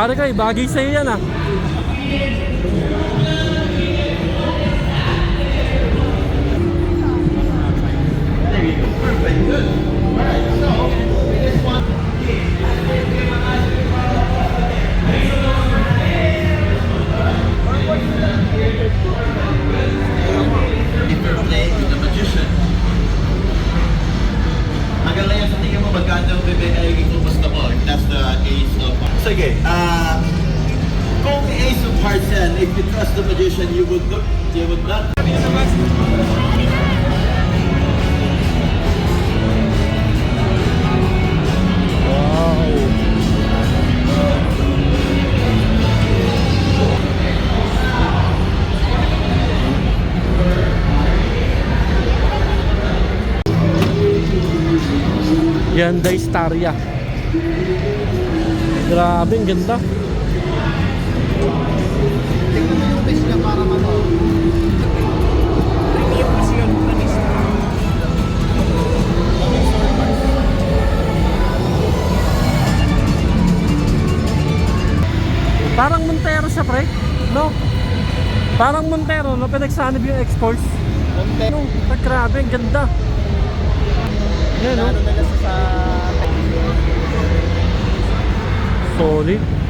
Pare ko, bagay sa'yo yan ah. Magkano bibigay ko basta? If that's the hearts. Sige, ah... kung ace of hearts yan, if you trust the magician, you would not, you would not. Yan, Daistaria. Grabe, ang ganda. Tingnan mo yung base niya para ano. Premium kasi yun, manista. Parang Montero siya, pre. No? Parang Montero, no? Pinagsanib yung exports. Konti. No, ah, grabe, ang ganda. Yan, no? Nila sa sa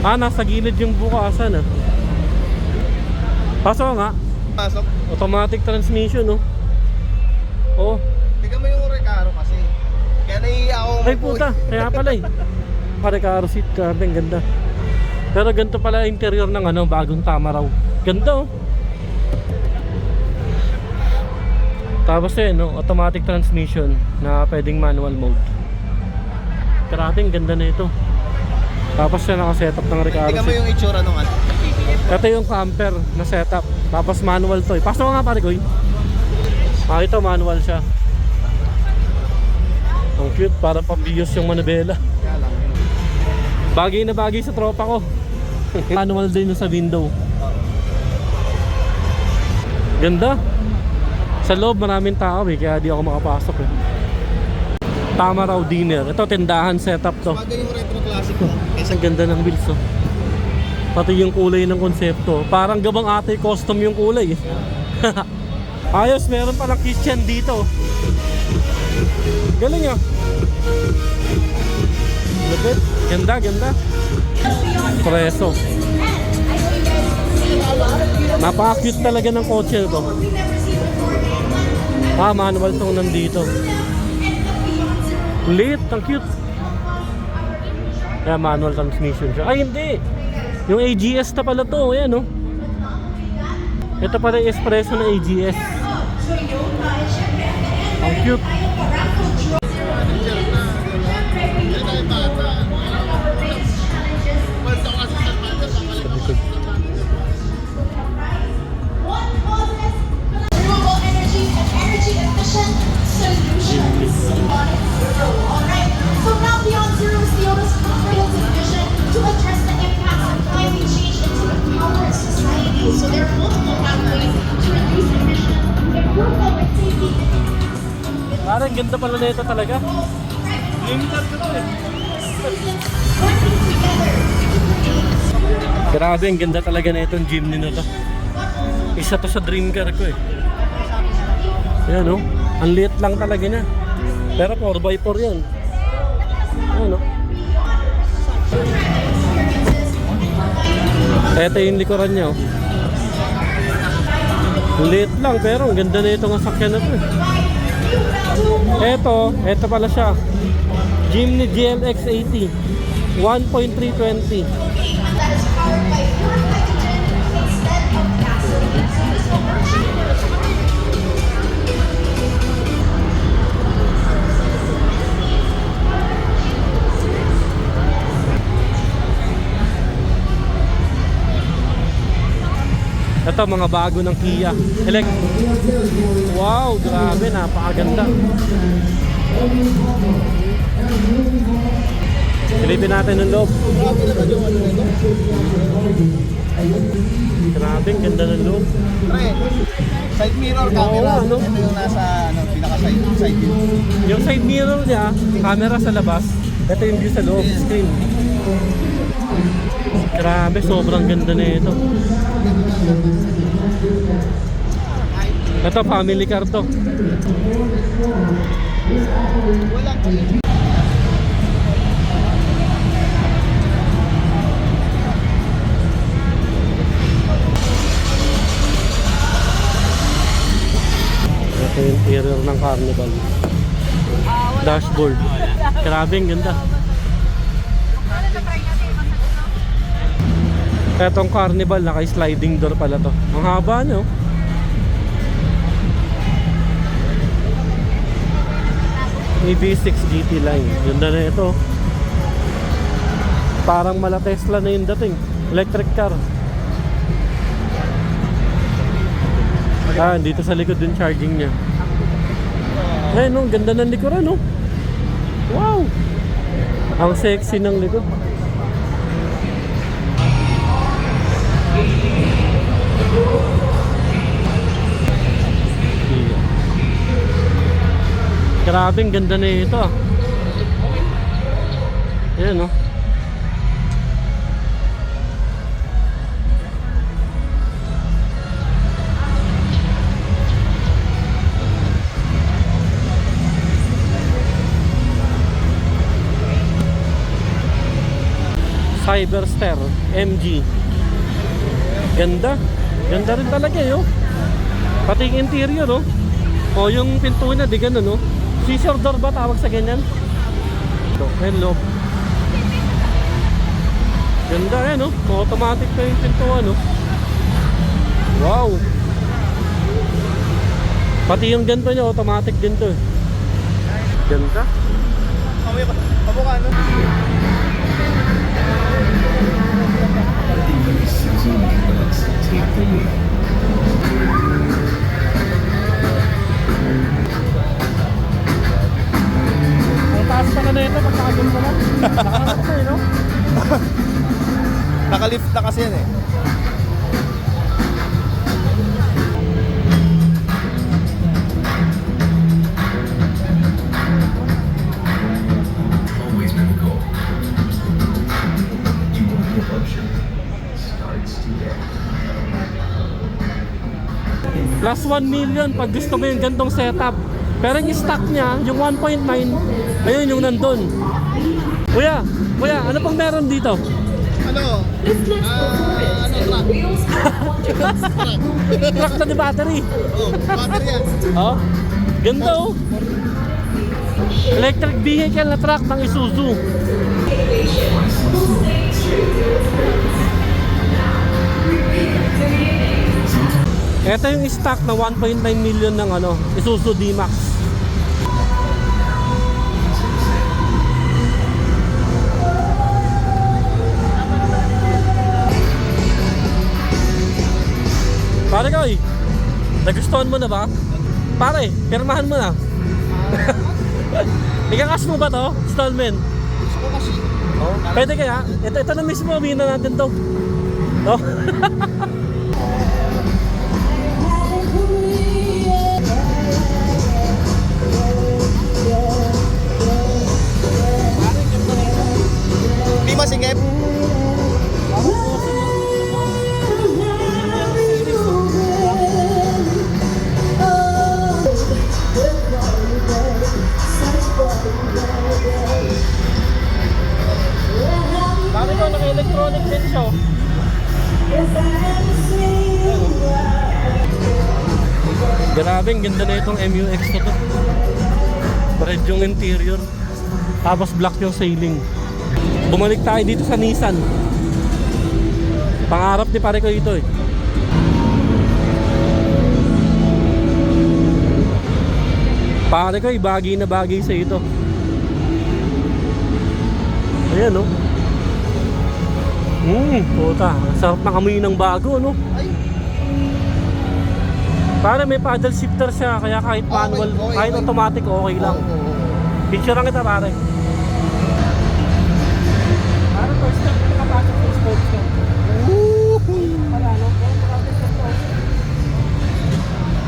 Ah, nasa gilid yung bukasan, ah. Pasok nga. pasok. Automatic transmission, no? Oh. Tingnan mo yung Recaro kasi. Kaya naiiya ako. Ay puta, kaya pala eh. Pare car seat, grabe, ang ganda. Pero ganito pala interior ng ano, bagong tama raw. Ganda oh. Tapos eh, no, automatic transmission na pwedeng manual mode. Grabe, ang ganda na ito. Tapos siya naka-setup ng Recaro Tingnan mo yung itsura nung ano. Ito yung camper na setup. Tapos manual to eh. Pasok nga pare ko Ah, ito manual siya. Ang cute, parang pambiyos yung lang. Bagay na bagay sa tropa ko. Manual din yung sa window. Ganda. Sa loob maraming tao eh, kaya di ako makapasok eh. Tama raw dinner. Ito tindahan setup to. Bagay yung mo. Ang ganda ng wheels oh. Pati yung kulay ng konsepto. Parang gabang ate custom yung kulay. eh. Ayos, meron palang kitchen dito. Galing ah. Lupit. Ganda, ganda. Preso. Napaka-cute talaga ng kotse ito. Ah, manual tong nandito. Lit, ang cute. Kaya manual transmission siya. Ay, hindi. Yung AGS na pala to. Ayan, oh. Ito pala yung espresso na AGS. Ang cute. Pala na ito talaga. create Grabe, ang ganda talaga na itong jeepney na to. Isa to sa dream car ko eh. Ayan oh. Ang liit lang talaga niya. Pero 4x4 yan. Ayan oh. Ito yung likuran niya oh. Late lang pero ang ganda na itong sakyan na to. eh. Eto, eto pala siya. Jimny GLX 80. 1.320. that is powered by pure hydrogen instead of gasoline. Ito mga bago ng Kia. Elect. Wow, grabe, napakaganda. Silipin natin ng loob. Grabe ganda ng loob. Pre, side mirror camera. Oo, ano? Ito yung nasa ano, pinaka side, side view. Yung side mirror niya, camera sa labas. Ito yung view sa loob, screen. Grabe, sobrang ganda na ito. Ito, family car to. Ito yung interior ng Carnival. Dashboard. Grabe, ganda. Etong Carnival, naka-sliding door pala to. Ang haba no? May V6 GT line. Ganda na ito. Parang mala Tesla na yung dating. Electric car. Ah, dito sa likod din charging niya. Ay, no, ganda ng likuran, no? Wow! Ang sexy ng likod. Grabe, ang ganda na ito. ah. Ayan, no? Cyberster MG. Ganda. Ganda rin talaga yun. Pati yung interior, no? O yung pinto niya, di ganun, no? Scissor door ba tawag sa ganyan? Ito, hello. Ganda yan, no? Automatic na yung pintuan, no? Wow! Pati yung ganito niya, automatic din to. eh. Ganda. Kamukha no? Kasi yan eh. Plus 1 million pag gusto mo yung gantong setup. Pero yung stock niya, yung 1.9, ayun yung nandun. Kuya, kuya, ano pang meron dito? Ano? Ah, ano truck? Truck na di battery. Oh, battery yan. Oh, ganda oh. Electric vehicle na truck ng Isuzu. Ito yung stock na 1.9 million ng ano, Isuzu D-Max. Pare Koy, nagustuhan mo na ba? Pare, pirmahan mo na. Ikakas mo ba to? Installment? Gusto ko kasi. Oh. Pwede kaya? Ito, ito na mismo, humihin na natin to. Oh. Di masikip? Grabe, ang ganda na itong MUX na to. Red yung interior. Tapos black yung ceiling. Bumalik tayo dito sa Nissan. Pangarap ni pare ko ito eh. Pare ko, bagay na bagay sa ito. Ayan, no? Hmm, puta. Sarap ng amoy ng bago, no? Para may paddle shifter siya, kaya kahit Okay, manual, okay, kahit okay. automatic, okay lang. oo, oo, oo. Picture lang kita, pare. Parang first time ko nakapasok sa sports car.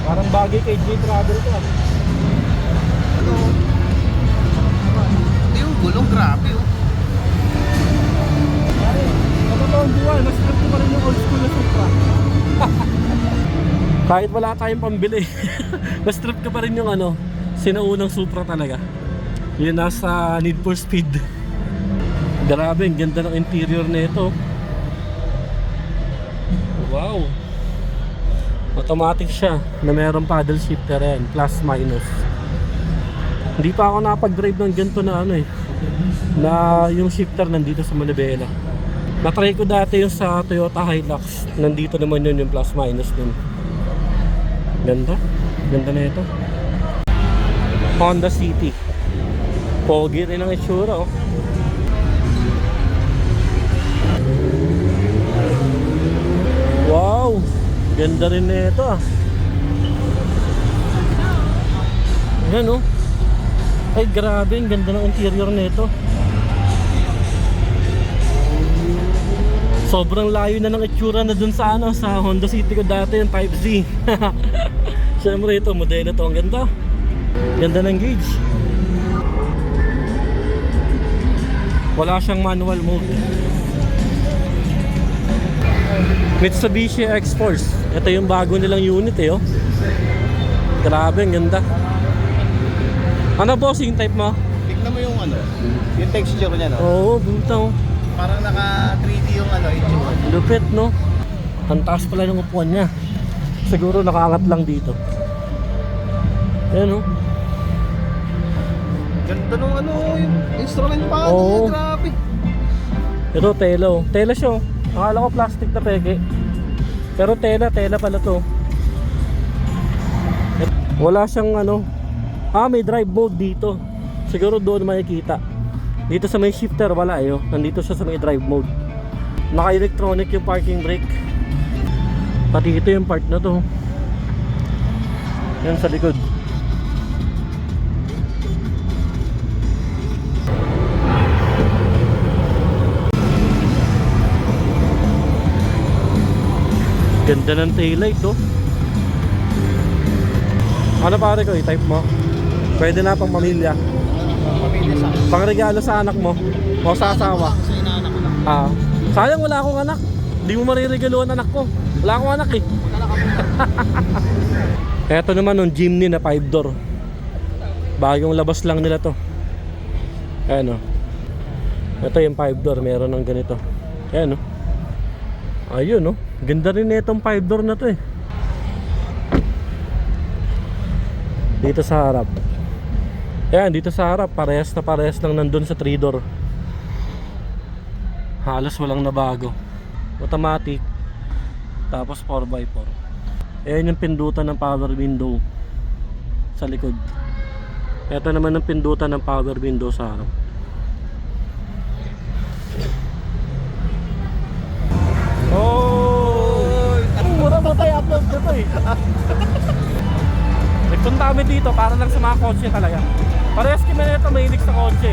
Parang bagay kay J-Travel to. ah. Kahit wala tayong pambili, mas trip ka pa rin yung ano, sinaunang Supra talaga. Yun nasa Need for Speed. Grabe, ang ganda ng interior na ito. Wow. Automatic siya na mayroong paddle shifter yan, plus minus. Hindi pa ako napag-drive ng ganito na ano eh, na yung shifter nandito sa Manibela. Natry ko dati yung sa Toyota Hilux. Nandito naman yun yung plus minus din. Ganda. Ganda na ito. Honda City. Pogi rin ang itsura oh. Wow! Ganda rin na ito ah. Yan oh. Ay grabe, ang ganda ng interior na ito. Sobrang layo na ng itsura na dun sa ano sa Honda City ko dati yung Type Z. Siyempre ito, modelo to. Ang ganda. Ganda ng gauge. Wala siyang manual mode. Mitsubishi X-Force. Ito yung bago nilang unit eh oh. Grabe, ang ganda. Ano bossing type mo? Tignan mo yung ano, yung texture niya no. Oo, buta oh. Parang naka 3D yung ano, itsura. Lupit, no? Ang taas pala ng upuan niya. Siguro nakaangat lang dito. Ayan, no? Ganda nung ano, yung instrument pa. Ano, grabe. Ito, tela, oh. Tela siya, oh. Akala ko plastic na peke. Pero tela, tela pala to. Wala siyang ano. Ah, may drive mode dito. Siguro doon makikita. Dito sa may shifter, wala eh. oh. Nandito siya sa may drive mode. Naka-electronic yung parking brake. Pati ito yung part na to. Yan sa likod. Ganda ng taillight oh. Ano pare ko, i-type mo? Pwede na pang pamilya. Pamilya sa Pang regalo sa anak mo o sa asawa. Ah. Sayang wala akong anak. Hindi mo mariregaluhan anak ko. Wala akong anak eh. Eto naman yung Jimny na 5 door. Bagong labas lang nila to. Ayan o. Ito yung 5 door, meron ng ganito. Ayan o. Ayun o. Ganda rin itong 5 door na to eh. Dito sa harap. Ayan, dito sa harap, parehas na parehas lang nandun sa 3 door. Halos walang nabago. Automatic. Tapos 4x4. Ayan yung pindutan ng power window sa likod. Ito naman ang pindutan ng power window sa harap. Oh! Mura mo tayo upload na to eh. Nagpunta kami dito para lang sa mga kotse talaga. Parehas kami na ito mahilig sa kotse.